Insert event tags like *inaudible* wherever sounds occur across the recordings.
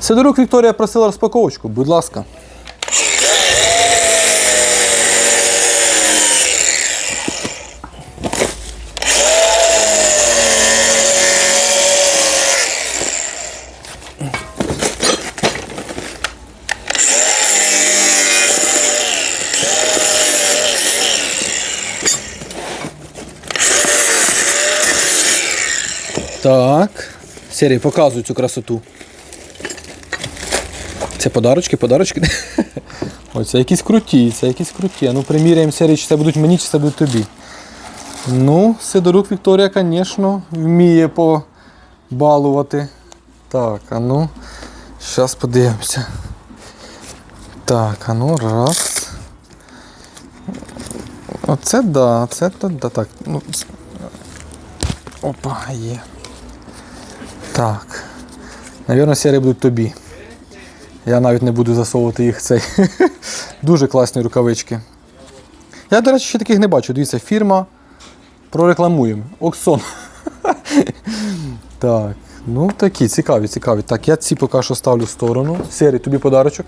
Сидорук Вікторія просила розпаковочку, будь ласка. Так. Сергій, показуй цю красоту. Це подарочки, подарочки. *laughs* Ой, це якісь круті, це якісь круті. А Ну, приміряємо Сергій, чи це будуть мені, чи це будуть тобі. Ну, Сидорук Вікторія, звісно, вміє побалувати. Так, а ну, зараз подивимося. Так, а ну, раз. Оце да, це то да. Так. Ну, опа, є. Так. Навірно, сірі будуть тобі. Я навіть не буду засовувати їх цей. *laughs* Дуже класні рукавички. Я, до речі, ще таких не бачу. Дивіться, фірма. Прорекламуємо. Оксон. *laughs* так. Ну, такі, цікаві, цікаві. Так, я ці поки що ставлю в сторону. Сірі, тобі подарочок.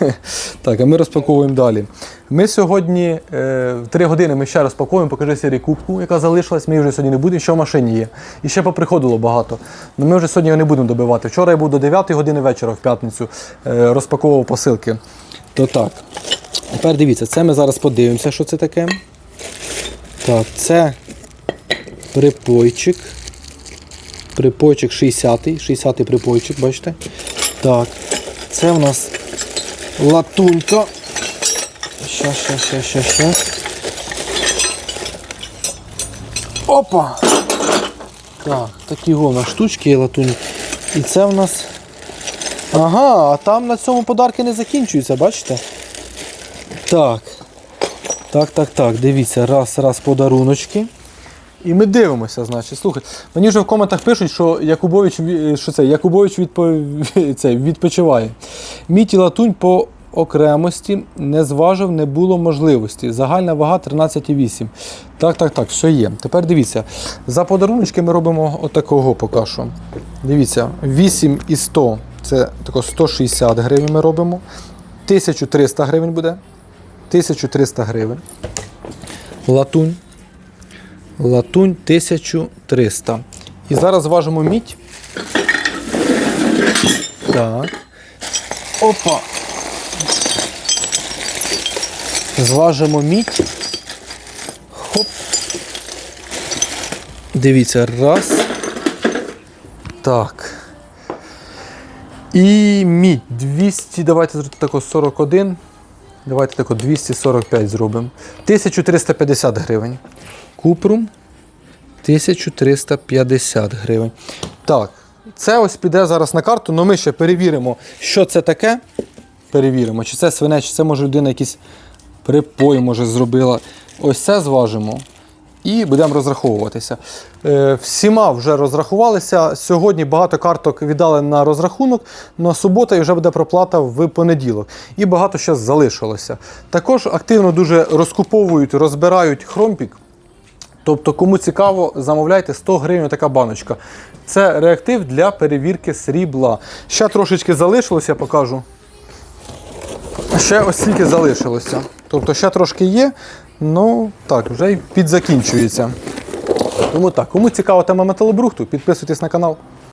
*laughs* так, а ми розпаковуємо далі. Ми сьогодні е, в 3 години ми ще розпаковуємо, покажи Сірі кубку, яка залишилась. Ми вже сьогодні не будемо, що в машині є. І ще поприходило багато. Ну ми вже сьогодні його не будемо добивати. Вчора я був до 9 години вечора в п'ятницю, е, розпаковував посилки. То так. Тепер дивіться, це ми зараз подивимося, що це таке. Так, це припойчик. Припойчик 60-й, 60-й припойчик, бачите? Так, це в нас латунька. Щас, щас, щас, щас, щас. Опа! Так, такі головна штучки є латунь. І це в нас. Ага, а там на цьому подарки не закінчуються, бачите? Так. Так, так, так, дивіться, раз, раз подаруночки. І ми дивимося, значить. Слухай, мені вже в коментах пишуть, що Якубович, що це, Якубович відпо... це, відпочиває. Міті латунь по окремості не зважив, не було можливості. Загальна вага 13,8. Так, так, так, все є. Тепер дивіться. За подаруночки ми робимо отакого поки що. Дивіться, 8 і 100 це тако 160 гривень ми робимо. 1300 гривень буде. 1300 гривень. Латунь. Латунь 1300. І зараз зважимо мідь. Так. Опа. Зважимо мідь. Хоп. Дивіться, раз. Так. І мідь 200, давайте тако 41. Давайте тако 245 зробимо. 1350 гривень. Купрум 1350 гривень. Так, це ось піде зараз на карту, але ми ще перевіримо, що це таке. Перевіримо, чи це свине, чи це може людина якийсь припой може зробила. Ось це зважимо. І будемо розраховуватися. Е, всіма вже розрахувалися. Сьогодні багато карток віддали на розрахунок. На субота і вже буде проплата в понеділок. І багато ще залишилося. Також активно дуже розкуповують, розбирають хромпік. Тобто, кому цікаво, замовляйте 100 гривень така баночка. Це реактив для перевірки срібла. Ще трошечки залишилося, я покажу. Ще ось стільки залишилося. Тобто ще трошки є, ну так, вже й підзакінчується. Тому так, кому цікава тема металобрухту, підписуйтесь на канал.